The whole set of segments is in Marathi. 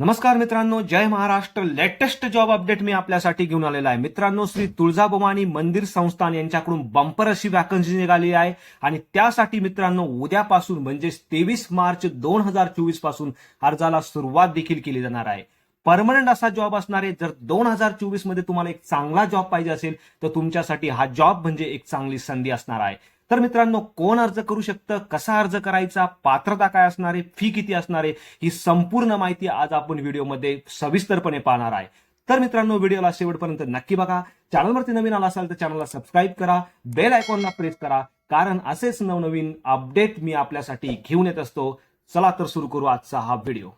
नमस्कार मित्रांनो जय महाराष्ट्र. लेटेस्ट जॉब अपडेट मी आपल्यासाठी घेऊन आलेला आहे. मित्रांनो श्री तुळजाभवानी मंदिर संस्थान यांच्याकडून बंपर अशी वॅकन्सी निघाली आहे. आणि त्यासाठी मित्रांनो उद्यापासून म्हणजे तेवीस मार्च दोन हजार चोवीसपासून अर्जाला सुरुवात देखील केली जाणार आहे. परमनंट असा जॉब असणार आहे. जर दोन हजार चोवीसमध्ये तुम्हाला एक चांगला जॉब पाहिजे असेल तर तुमच्यासाठी हा जॉब म्हणजे एक चांगली संधी असणार आहे. तर मित्रांनो कोण अर्ज करू शकतं? कसा अर्ज करायचा? पात्रता काय असणार आहे? फी किती असणार आहे? ही संपूर्ण माहिती आज आपण व्हिडिओमध्ये सविस्तरपणे पाहणार आहे. तर मित्रांनो व्हिडिओला शेवटपर्यंत नक्की बघा. चॅनलवरती नवीन आला असाल तर चॅनलला सबस्क्राईब करा. बेल आयकॉनला प्रेस करा. कारण असेच नवनवीन अपडेट मी आपल्यासाठी घेऊन येत असतो. चला तर सुरू करू आजचा हा व्हिडिओ.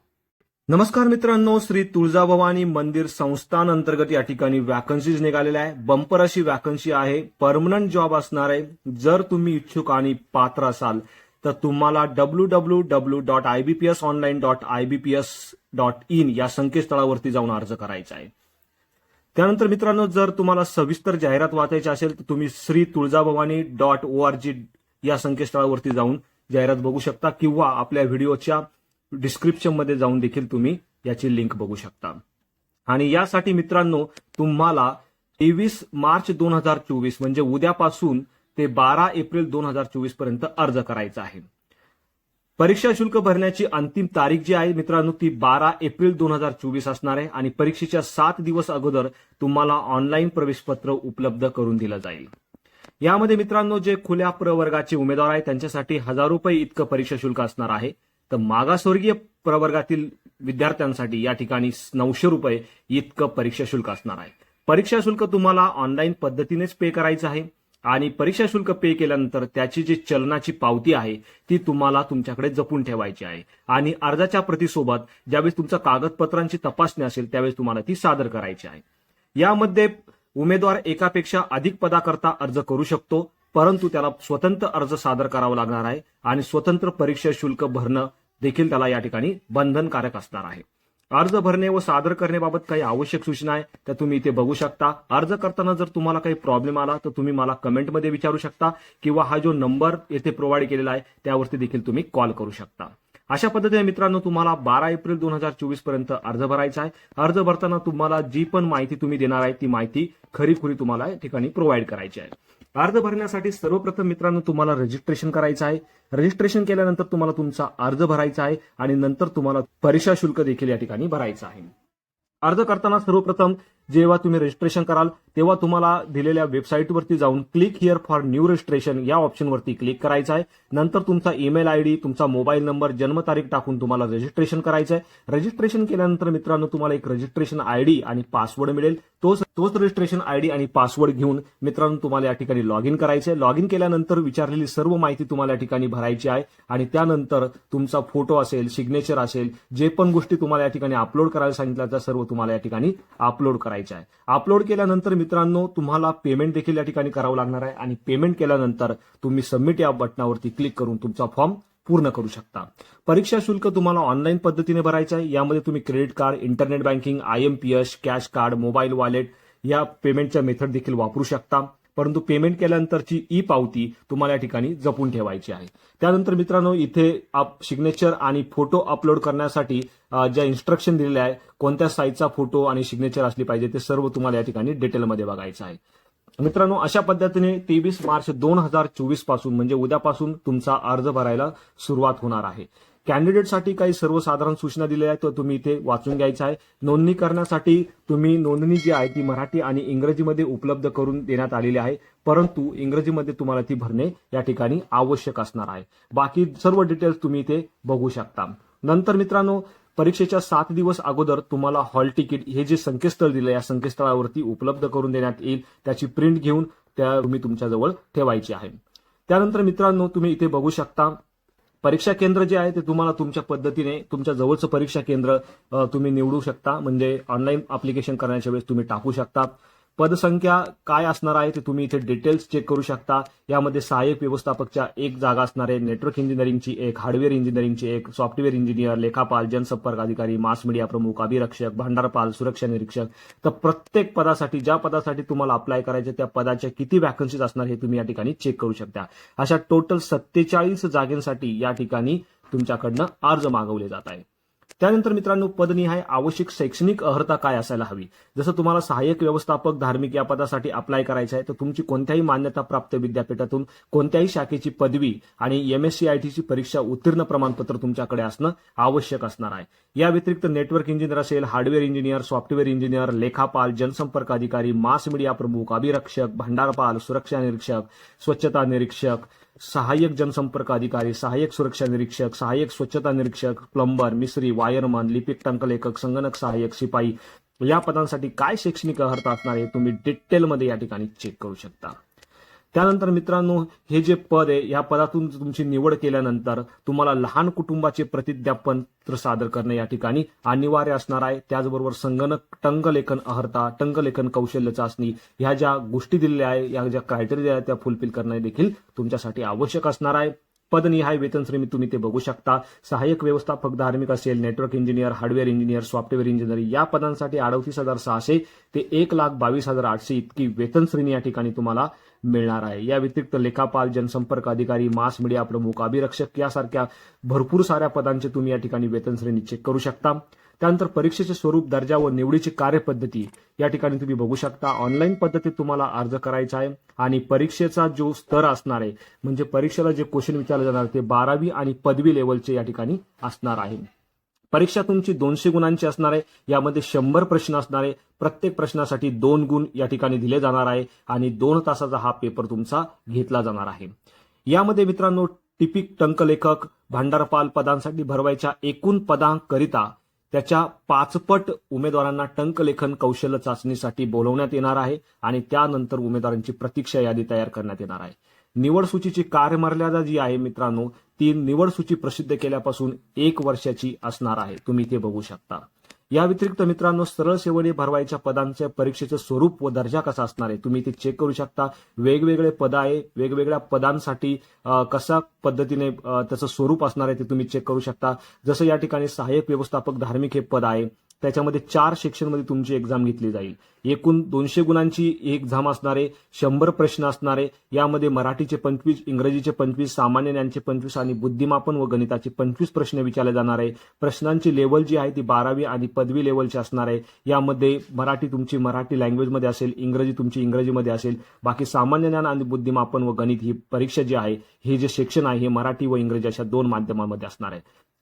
नमस्कार मित्रांनो श्री तुळजाभवानी मंदिर संस्थान अंतर्गत या ठिकाणी वॅकन्सीज निघालेल्या आहे बंपर अशी वॅकन्सी आहे. परमनंट जॉब असणार आहे. जर तुम्ही इच्छुक आणि पात्र असाल तर तुम्हाला W W W dot IBPS online dot IBPS dot in या संकेतस्थळावरती जाऊन अर्ज करायचा आहे. त्यानंतर मित्रांनो जर तुम्हाला सविस्तर जाहिरात वाचायची असेल तर तुम्ही Shri Tuljabhavani dot O R G या संकेतस्थळावरती जाऊन जाहिरात बघू शकता किंवा आपल्या व्हिडिओच्या डिस्क्रिप्शनमध्ये जाऊन देखील तुम्ही याची लिंक बघू शकता. आणि यासाठी मित्रांनो तुम्हाला तेवीस मार्च दोन हजार चोवीस म्हणजे उद्यापासून ते बारा एप्रिल दोन हजार चोवीसपर्यंत अर्ज करायचा आहे. परीक्षा शुल्क भरण्याची अंतिम तारीख जी आहे मित्रांनो ती बारा एप्रिल दोन हजार चोवीस असणार आहे आणि परीक्षेच्या सात दिवस अगोदर तुम्हाला ऑनलाईन प्रवेशपत्र उपलब्ध करून दिलं जाईल. यामध्ये मित्रांनो जे खुल्या प्रवर्गाचे उमेदवार आहेत त्यांच्यासाठी हजार रुपये इतकं परीक्षा शुल्क असणार आहे. तर मागासवर्गीय प्रवर्गातील विद्यार्थ्यांसाठी या ठिकाणी नऊशे रुपये इतकं परीक्षा शुल्क असणार आहे. परीक्षा शुल्क तुम्हाला ऑनलाईन पद्धतीनेच पे करायचं आहे. आणि परीक्षा शुल्क पे केल्यानंतर त्याची जी चलनाची पावती आहे ती तुम्हाला तुमच्याकडे जपून ठेवायची आहे. आणि अर्जाच्या प्रतिसोबत ज्यावेळेस तुमच्या कागदपत्रांची तपासणी असेल त्यावेळेस तुम्हाला ती सादर करायची आहे. यामध्ये उमेदवार एकापेक्षा अधिक पदाकरता अर्ज करू शकतो परंतु त्याला स्वतंत्र अर्ज सादर करावा लागणार आहे. आणि स्वतंत्र परीक्षा शुल्क भरणं देखील त्याला या ठिकाणी बंधनकारक असणार आहे. अर्ज भरणे व सादर करण्याबाबत काही आवश्यक सूचना आहे त्या तुम्ही इथे बघू शकता. अर्ज करताना जर तुम्हाला काही प्रॉब्लेम आला तर तुम्ही मला कमेंटमध्ये विचारू शकता किंवा हा जो नंबर येथे प्रोव्हाइड केलेला आहे त्यावरती देखील तुम्ही कॉल करू शकता. अशा पद्धतीने मित्रांनो तुम्हाला बारा एप्रिल दोन हजार चोवीसपर्यंत अर्ज भरायचा आहे. अर्ज भरताना तुम्हाला जी पण माहिती तुम्ही देणार आहे ती माहिती खरीखुरी तुम्हाला या ठिकाणी प्रोव्हाइड करायची आहे. अर्ज भरण्यासाठी सर्वप्रथम मित्रांनो तुम्हाला रजिस्ट्रेशन करायचं आहे. रजिस्ट्रेशन केल्यानंतर तुम्हाला तुमचा अर्ज भरायचा आहे आणि नंतर तुम्हाला परीक्षा शुल्क देखील या ठिकाणी भरायचं आहे. अर्ज करताना सर्वप्रथम जेव्हा तुम्ही रजिस्ट्रेशन कराल तेव्हा तुम्हाला दिलेल्या वेबसाईटवरती जाऊन click here for new registration या ऑप्शनवरती क्लिक करायचं आहे. नंतर तुमचा ईमेल आयडी तुमचा मोबाईल नंबर जन्मतारीख टाकून तुम्हाला रजिस्ट्रेशन करायचं आहे. रजिस्ट्रेशन केल्यानंतर मित्रांनो तुम्हाला एक रजिस्ट्रेशन आयडी आणि पासवर्ड मिळेल. तोच तोच रजिस्ट्रेशन आयडी आणि पासवर्ड घेऊन मित्रांनो तुम्हाला या ठिकाणी लॉग इन करायचं आहे. लॉग इन केल्यानंतर विचारलेली सर्व माहिती तुम्हाला या ठिकाणी भरायची आहे. आणि त्यानंतर तुमचा फोटो असेल सिग्नेचर असेल जे पण गोष्टी तुम्हाला या ठिकाणी अपलोड करायला सांगितल्या त्या सर्व तुम्हाला या ठिकाणी अपलोड करा करायच्या आहे. अपलोड केल्यानंतर मित्रांनो तुम्हाला पेमेंट देखील या ठिकाणी करावं लागणार आहे आणि पेमेंट केल्यानंतर तुम्ही सबमिट या बटनावरती क्लिक करून तुमचा फॉर्म पूर्ण करू शकता. परीक्षा शुल्क तुम्हाला ऑनलाईन पद्धतीने भरायचं आहे. यामध्ये तुम्ही credit card internet banking IMPS cash card mobile wallet या पेमेंटच्या मेथड देखील वापरू शकता. परंतु पेमेंट केल्यानंतरची ई पावती तुम्हाला या ठिकाणी जपून ठेवायची आहे. त्यानंतर मित्रांनो इथे सिग्नेचर आणि फोटो अपलोड करण्यासाठी ज्या इन्स्ट्रक्शन दिलेल्या आहे कोणत्या साईजचा फोटो आणि सिग्नेचर असली पाहिजे ते सर्व तुम्हाला या ठिकाणी डिटेलमध्ये बघायचं आहे. मित्रांनो अशा पद्धतीने तेवीस मार्च दोन हजार चोवीसपासून म्हणजे उद्यापासून तुमचा अर्ज भरायला सुरुवात होणार आहे. कॅन्डिडेटसाठी काही सर्वसाधारण सूचना दिल्या आहेत तर तुम्ही इथे वाचून घ्यायचं आहे. नोंदणी करण्यासाठी तुम्ही नोंदणी जी आहे ती मराठी आणि इंग्रजीमध्ये उपलब्ध करून देण्यात आलेली आहे. परंतु इंग्रजीमध्ये तुम्हाला ती भरणे या ठिकाणी आवश्यक असणार आहे. बाकी सर्व डिटेल्स तुम्ही इथे बघू शकता. नंतर मित्रांनो परीक्षेच्या सात दिवस अगोदर तुम्हाला हॉल तिकीट हे जे संकेतस्थळ दिलं या संकेतस्थळावरती उपलब्ध करून देण्यात येईल. त्याची प्रिंट घेऊन त्या तुम्ही तुमच्याजवळ ठेवायची आहे. त्यानंतर मित्रांनो तुम्ही इथे बघू शकता परीक्षा केंद्र जे आहे ते तुम्हाला तुमच्या पद्धतीने तुमच्या जवळचं परीक्षा केंद्र तुम्ही निवडू शकता. म्हणजे ऑनलाईन अप्लिकेशन करण्याच्या वेळेस तुम्ही टाकू शकता. पदसंख्या काय असणार आहे ते तुम्ही इथे डिटेल्स चेक करू शकता. यामध्ये सहाय्यक व्यवस्थापकच्या एक जागा असणार आहे. नेटवर्क इंजिनिअरिंगची एक हार्डवेअर इंजिनिअरिंगची एक सॉफ्टवेअर इंजिनियर लेखापाल जनसंपर्क अधिकारी मास मीडिया प्रमुख अभिरक्षक भांडारपाल सुरक्षा निरीक्षक. तर प्रत्येक पदासाठी ज्या पदासाठी तुम्हाला अप्लाय करायचे त्या पदाच्या किती वॅकन्सीज असणार हे तुम्ही या ठिकाणी चेक करू शकता. अशा टोटल सत्तेचाळीस जागेसाठी या ठिकाणी तुमच्याकडनं अर्ज मागवले जात आहे त्यानंतर मित्रांनो पदनिहाय आवश्यक शैक्षणिक अर्हता काय असायला हवी? जसं तुम्हाला सहाय्यक व्यवस्थापक धार्मिक या पदासाठी अप्लाय करायचं आहे तर तुमची कोणत्याही मान्यता प्राप्त विद्यापीठातून कोणत्याही शाखेची पदवी आणि एमएससी आय टीची परीक्षा उत्तीर्ण प्रमाणपत्र तुमच्याकडे असणं आवश्यक असणार आहे. या व्यतिरिक्त नेटवर्क इंजिनियर असेल हार्डवेअर इंजिनियर सॉफ्टवेअर इंजिनियर लेखापाल जनसंपर्क अधिकारी मास मीडिया प्रमुख अभिरक्षक भंडारपाल सुरक्षा निरीक्षक स्वच्छता निरीक्षक सहाय्यक जनसंपर्क अधिकारी सहाय्यक सुरक्षा निरीक्षक सहाय्यक स्वच्छता निरीक्षक प्लंबर मिस्त्री वायरमन लिपिक टंकलेखक संगणक सहाय्यक शिपाई या पदांसाठी काय शैक्षणिक अर्हता असणार आहे तुम्ही डिटेलमध्ये या ठिकाणी चेक करू शकता. त्यानंतर मित्रांनो हे जे पद आहे या पदातून तुमची निवड केल्यानंतर तुम्हाला लहान कुटुंबाचे प्रतिज्ञापत्र सादर करणे या ठिकाणी अनिवार्य असणार आहे. त्याचबरोबर संगणक टंकलेखन अर्हता टंकलेखन कौशल्य चाचणी ह्या ज्या गोष्टी दिलेल्या आहे या ज्या क्रायटेरिया आहेत त्या फुलफिल करणे देखील तुमच्यासाठी आवश्यक असणार आहे. पदनिहाय वेतन श्रेणी तुम्ही ते बघू शकता. सहाय्यक व्यवस्थापक धार्मिक असेल network engineer hardware engineer software engineer या पदांसाठी अडतीस हजार सहाशे ते एक लाख बावीस हजार आठशे इतकी वेतन श्रेणी या ठिकाणी तुम्हाला मिळणार आहे. या व्यतिरिक्त लेखापाल जनसंपर्क अधिकारी मास मीडिया प्रमुख अभिरक्षक यासारख्या भरपूर साऱ्या पदांचे तुम्ही या ठिकाणी वेतन श्रेणी चेक करू शकता. त्यानंतर परीक्षेचे स्वरूप दर्जा व निवडीची कार्यपद्धती या ठिकाणी तुम्ही बघू शकता. ऑनलाईन पद्धतीत तुम्हाला अर्ज करायचा आहे आणि परीक्षेचा जो स्तर असणार आहे म्हणजे परीक्षेला जे क्वेश्चन विचारले जाणार ते बारावी आणि पदवी लेवलचे या ठिकाणी असणार आहे. परीक्षा तुमची दोनशे गुणांची असणार आहे यामध्ये शंभर प्रश्न असणार आहे. प्रत्येक प्रश्नासाठी दोन गुण या ठिकाणी दिले जाणार आहे आणि दोन तासाचा हा पेपर तुमचा घेतला जाणार आहे. यामध्ये मित्रांनो टिपिक टंकलेखक भांडारपाल पदांसाठी भरवायच्या एकूण पदांकरिता त्याच्या पाचपट उमेदवारांना टंकलेखन कौशल्य चाचणीसाठी बोलवण्यात येणार आहे आणि त्यानंतर उमेदवारांची प्रतीक्षा यादी तयार करण्यात येणार आहे. निवड सूचीची कार्यमर्यादा जी आहे मित्रांनो ती निवड सूची प्रसिद्ध केल्यापासून एक वर्षाची असणार आहे. तुम्ही ते बघू शकता. या व्यतिरिक्त मित्रांनो सरळ सेवेने भरवायच्या पदांच्या परीक्षेचं स्वरूप व दर्जा कसा असणार आहे? तुम्ही ते चेक करू शकता. वेगवेगळे पद आहे. वेगवेगळ्या पदांसाठी कसा पद्धतीने त्याचं स्वरूप असणार आहे ते तुम्ही चेक करू शकता. जसं या ठिकाणी सहाय्यक व्यवस्थापक धार्मिक हे पद आहे. त्याच्यामध्ये चार सेक्शनमध्ये तुमची एक्झाम घेतली जाईल. एकूण दोनशे गुणांची एक्झाम असणारे शंभर प्रश्न असणारे यामध्ये मराठीचे पंचवीस इंग्रजीचे पंचवीस सामान्य ज्ञानचे पंचवीस आणि बुद्धिमापन व गणिताचे पंचवीस प्रश्न विचारले जाणार आहे. प्रश्नांची लेवल जी आहे ती बारावी आणि पदवी लेवलची असणार आहे. यामध्ये मराठी तुमची मराठी लँग्वेजमध्ये असेल इंग्रजी तुमची इंग्रजीमध्ये असेल बाकी सामान्य ज्ञान आणि बुद्धिमापन व गणित ही परीक्षा जी आहे हे जे सेक्शन आहे हे मराठी व इंग्रजी अशा दोन माध्यमांमध्ये असणार आहे.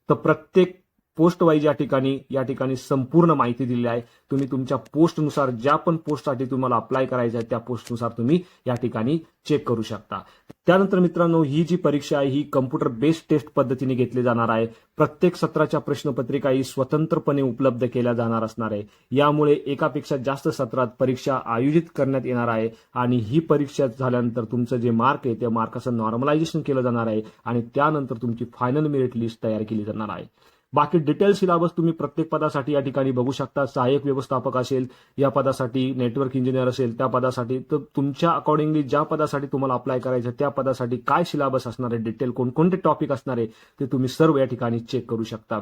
तर प्रत्येक पोस्ट वाईज या ठिकाणी या ठिकाणी संपूर्ण माहिती दिली आहे. तुम्ही तुमच्या पोस्टनुसार ज्या पण पोस्टसाठी तुम्हाला अप्लाय करायचं आहे त्या पोस्टनुसार तुम्ही या ठिकाणी चेक करू शकता. त्यानंतर मित्रांनो ही जी परीक्षा आहे ही कम्प्युटर बेस्ड टेस्ट पद्धतीने घेतली जाणार आहे. प्रत्येक सत्राच्या प्रश्नपत्रिका ही स्वतंत्रपणे उपलब्ध केल्या जाणार असणार आहे. यामुळे एकापेक्षा जास्त सत्रात परीक्षा आयोजित करण्यात येणार आहे आणि ही परीक्षा झाल्यानंतर तुमचं जे मार्क आहे त्या मार्काचं नॉर्मलायझेशन केलं जाणार आहे आणि त्यानंतर तुमची फायनल मेरिट लिस्ट तयार केली जाणार आहे. बाकी डिटेल सिलेबस तुम्ही प्रत्येक पदासाठी या ठिकाणी बघू शकता. सहाय्यक व्यवस्थापक असेल या पदासाठी नेटवर्क इंजिनियर असेल त्या पदासाठी तर तुमच्या अकॉर्डिंगली ज्या पदासाठी तुम्हाला अप्लाय करायचं त्या पदासाठी काय सिलेबस असणार आहे डिटेल कोणकोणते टॉपिक असणार आहे ते तुम्ही सर्व या ठिकाणी चेक करू शकता.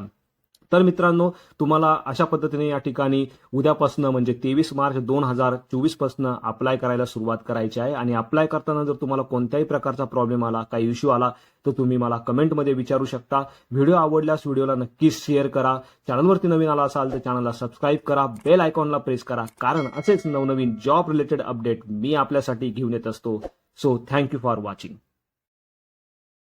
तर मित्रांनो तुम्हाला अशा पद्धतीने या ठिकाणी उद्यापासून म्हणजे तेवीस मार्च दोन हजार चोवीसपासून अप्लाय करायला सुरुवात करायची आहे. आणि अप्लाय करताना जर तुम्हाला कोणत्याही प्रकारचा प्रॉब्लेम आला काही इश्यू आला तर तुम्ही मला कमेंटमध्ये विचारू शकता. व्हिडिओ आवडल्यास व्हिडिओला नक्कीच शेअर करा. चॅनलवरती नवीन आला असाल तर चॅनलला सबस्क्राईब करा. बेल आयकॉनला प्रेस करा. कारण असेच नवनवीन जॉब रिलेटेड अपडेट मी आपल्यासाठी घेऊन येत असतो. So thank you for watching